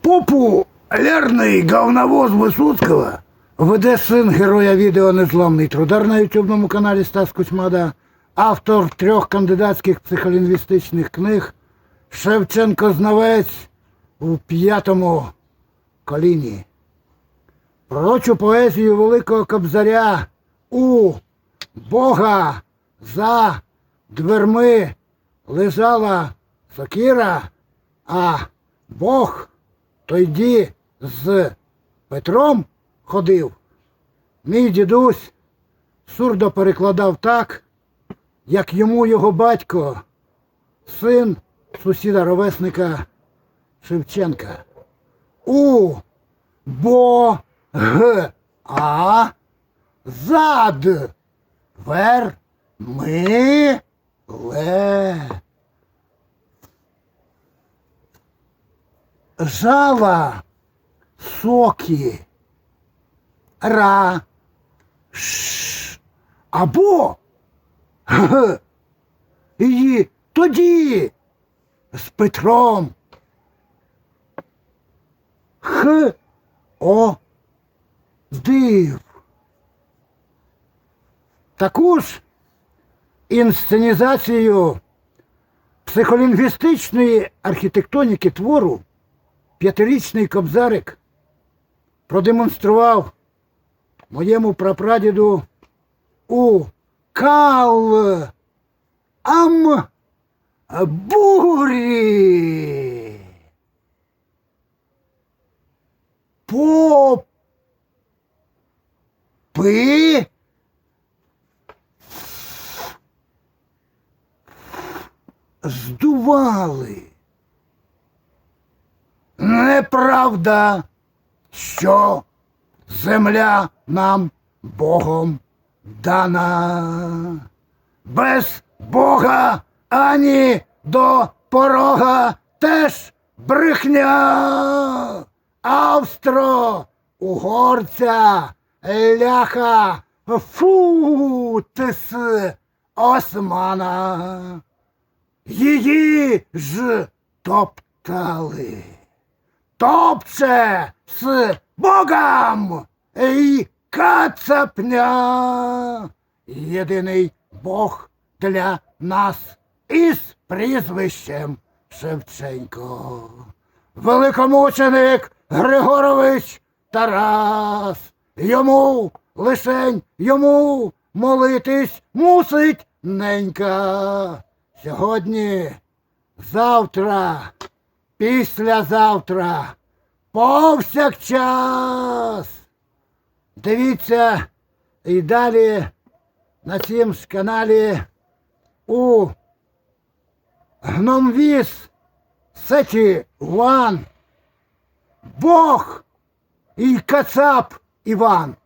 Популярний говновоз Висоцького веде син героя відео Незламний трудар на ютубному каналі Стас Кучмада, автор трьох кандидатських психолінгвістичних книг. Шевченко Знавець у п'ятому коліні. Пророчу поезію Великого Кобзаря у Бога за дверми лежала сокира, а Бог тоді з Петром ходив. Мій дідусь сурдо перекладав так, як йому його батько, син сусіда ровесника Шевченка. У бо г а зад вер ми ле. Жала соки ра ш або г і тоді з Петром х о див. Таку ж інсценізацію психолінгвістичної архітектоніки твору п'ятирічний кобзарик продемонстрував моєму прапрадіду у кал ам бурі. Попи здували. Неправда, що земля нам Богом дана. Без Бога ані до порога теж брехня. Австро, угорця, ляха, футис османа. Її ж топтали топче з Богом і кацапня. Єдиний Бог для нас із прізвищем Шевченко. Великомученик Григорович Тарас. Йому лишень йому молитись мусить ненька. Сьогодні, завтра післязавтра, повсякчас. Дивіться і далі на цім ж каналі у Гномвіз Сеті Ван Бог і Кацап Іван.